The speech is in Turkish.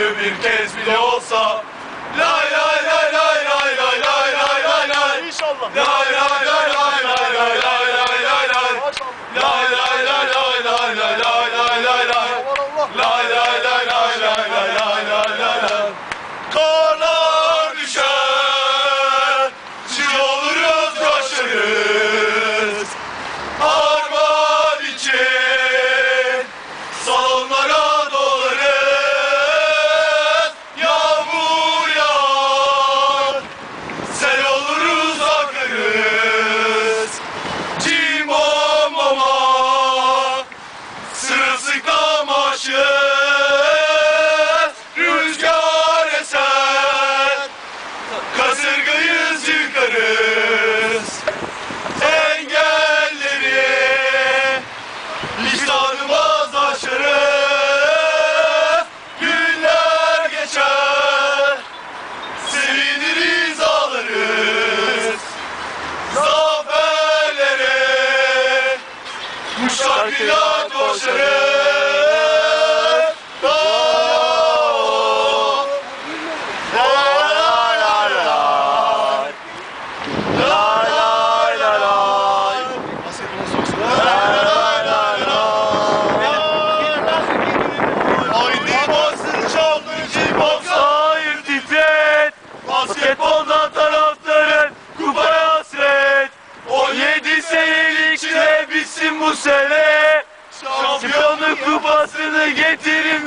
ömrü bir kez bile olsa Lay lay lay lay lay lay lay lay lay lay İnşallah Lay lay lay lay lay lay lay lay lay lay Lay lay lay lay lay lay lay lay lay lay Lay lay lay lay lay lay lay lay lay lay Karlar düşer Çil oluruz coşarız Armağan için Salonlara yıkarız Engelleri Lisanımız aşarız Günler geçer Seviniriz ağlarız Zaferlere bu şarkıyla koşarız. Oh! Basketbolda taraftarın kupaya hasret. 17 senelik süre bitsin bu sene. Şampiyonluk kupasını getirin